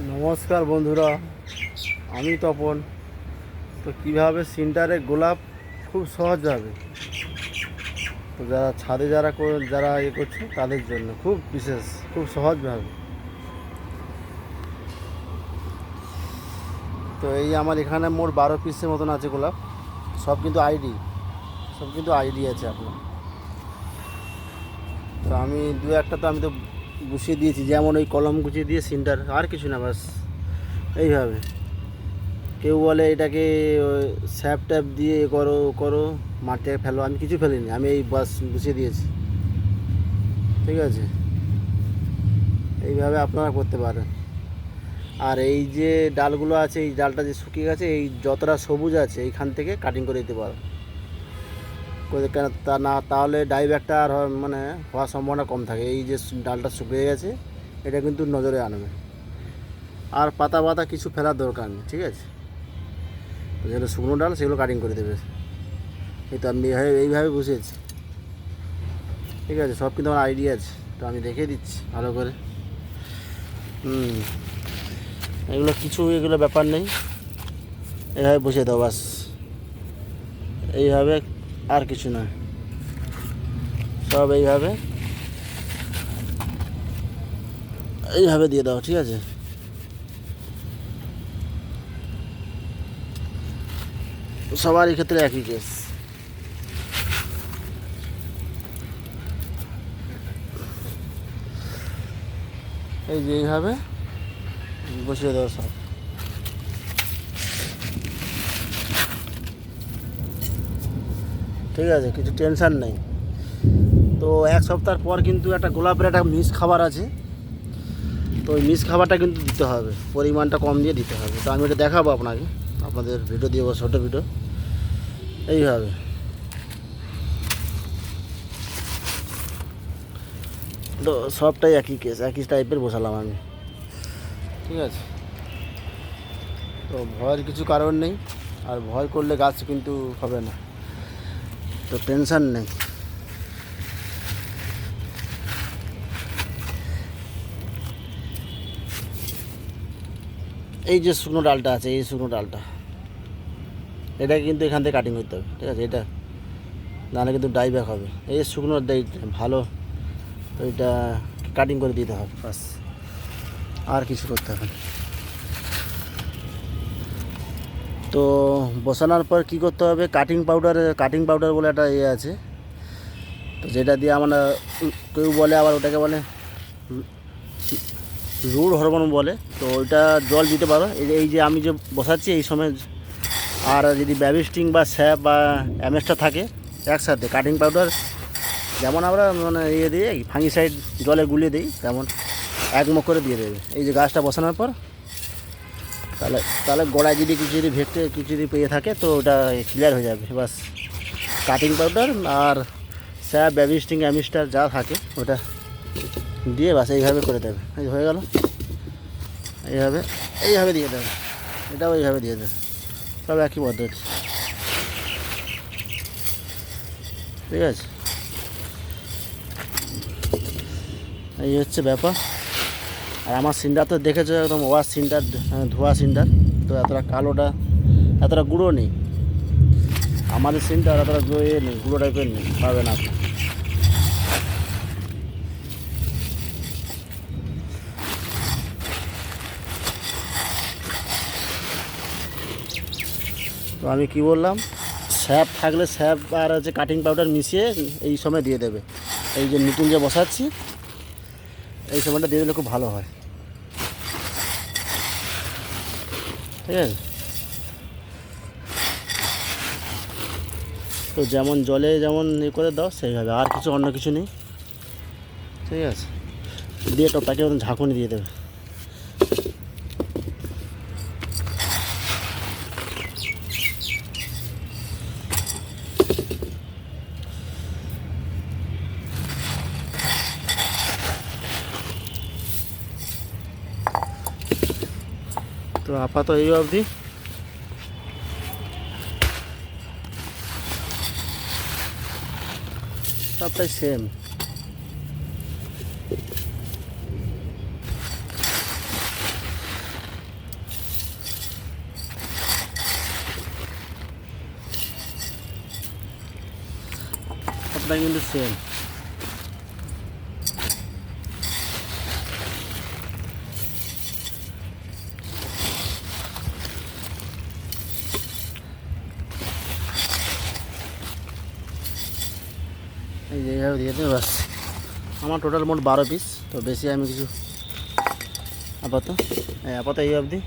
নমস্কার বন্ধুরা, আমি তপন। তো কীভাবে সিন্টারে গোলাপ খুব সহজভাবে তো যারা ছাদে যারা যারা ইয়ে করছে, তাদের জন্য খুব বিশেষ, খুব সহজভাবে তো এই আমার এখানে মোট বারো পিসের মতন আছে গোলাপ। সব কিন্তু আইডি, সব কিন্তু আইডি আছে আপনার। তো আমি দু একটা তো আমি তো গুছিয়ে দিয়েছি, যেমন ওই কলম গুছিয়ে দিয়ে সিন্টার, আর কিছু না, বাস। এইভাবে। কেউ বলে এটাকে স্যাপ ট্যাপ দিয়ে করো করো, মাঠে ফেলো, আমি কিছু ফেলিনি, আমি এই বাস গুছিয়ে দিয়েছি। ঠিক আছে? এইভাবে আপনারা করতে পারেন। আর এই যে ডালগুলো আছে, এই ডালটা যে শুকিয়ে গেছে, এই যতটা সবুজ আছে, এইখান থেকে কাটিং করে দিতে পারো। কেন তা না, তাহলে ডাইব্যাকটা আর মানে হওয়ার সম্ভাবনা কম থাকে। এই যে ডালটা শুকিয়ে গেছে, এটা কিন্তু নজরে আনবে। আর পাতা পাতা কিছু ফেলার দরকার নেই, ঠিক আছে? যেগুলো শুকনো ডাল, সেগুলো কাটিং করে দেবে। এই তো আমি এইভাবে বুঝেছি ঠিক আছে, সব কিন্তু আমার আইডিয়া আছে। তো আমি দেখে দিচ্ছি, ভালো করে। হুম। এগুলো কিছু, এগুলো ব্যাপার নেই। এইভাবে বসিয়ে দাও, বাস। এইভাবে আর কিছু না। সব এইভাবে। এইভাবে দিয়ে দাও, ঠিক আছে? সবারই ক্ষেত্রে একই কেস এই যে এইভাবে বসিয়ে দাও সব। ঠিক আছে, কিছু টেনশন নেই। তো এক সপ্তাহ পর কিন্তু একটা গোলাপের একটা মিস খাবার আছে। তো ওই মিস খাবারটা কিন্তু দিতে হবে, পরিমাণটা কম দিয়ে দিতে হবে। তো আমি এটা দেখাবো আপনাকে, আপনাদের ভিডিও দিয়ে ছোটো ভিডিও এইভাবে। তো সবটাই একই কেস একই টাইপের বসালাম আমি। ঠিক আছে। তো ভয়ের কিছু কারণ নেই, আর ভয় করলে গাছ কিন্তু হবে না। তো টেনশন নেই। এই যে শুকনো ডালটা আছে, এই শুকনো ডালটা। এটা কিন্তু এখান থেকে কাটিং করতে হবে, ঠিক আছে? এটা নাহলে কিন্তু ডাইব্যাক হবে। এই শুকনো ডাই- ভালো, তো এটা কাটিং করে দিতে হবে। বাস। আর কিছু করতে হবে তো বসানোর পর কি করতে হবে? কাটিং পাউডার কাটিং পাউডার বলে একটা ইয়ে আছে। তো যেটা দিয়ে আমরা কেউ বলে, আবার ওটাকে বলে রুড হরমোন বলে। তো ওইটা জল দিতে পারো। এই যে আমি যে বসাচ্ছি এই সময় আর যদি ব্যাবিস্টিং বা স্যাপ বা অ্যামেসটা থাকে একসাথে কাটিং পাউডার যেমন আমরা মানে ইয়ে দিয়ে ফাঙ্গিসাইড জলে গুলিয়ে দিই, তেমন এক মুখ করে দিয়ে দেবে। এই যে গাছটা বসানোর পর তাহলে তাহলে গোড়ায় যদি কিছু যদি ভেটে কিছু যদি পেয়ে থাকে, তো ওটা ক্লিয়ার হয়ে যাবে। বাস কাটিং পাউডার আর স্যাপ ব্যাবিস্টিং অ্যামিস্টার যা থাকে, ওটা দিয়ে বাস এইভাবে করে দেবে। এই হয়ে গেল। এইভাবে এইভাবে দিয়ে দেবে। এটাও এইভাবে দিয়ে দেবে। সব একই পদ্ধতি। ঠিক আছে? এই হচ্ছে ব্যাপার। আর আমার সিন্ডার তো দেখেছ একদম ওয়াশ সিন্ডার ধোয়া সিন্ডার, তো এতটা কালোটা, এতটা গুঁড়ো নেই। আমাদের সিন্ডার এতটা ইয়ে নেই গুঁড়ো টাইপের নেই, পাবে না আপনি। তো আমি কি বললাম? স্যাপ থাকলে স্যাপ আর হচ্ছে কাটিং পাউডার মিশিয়ে এই সময় দিয়ে দেবে। এই যে নতুন যে বসাচ্ছি এই সময়টা দিয়ে দিলে খুব ভালো হয়। ঠিক আছে? তো যেমন জলে যেমন ইয়ে করে দাও, সেইভাবে। আর কিছু, অন্য কিছু নেই। ঠিক আছে? দিয়ে টপটাকে ঝাঁকুনি দিয়ে দেবে। তো আপাতত এই অবধি সবটাই সেম আপনার কিন্তু সেম এই যে এইভাবে দিয়ে দেবে। ব্যাস আমার টোটাল মোট বারো পিস তো বেশি আমি কিছু আপাতত আপাতত এই অবধি।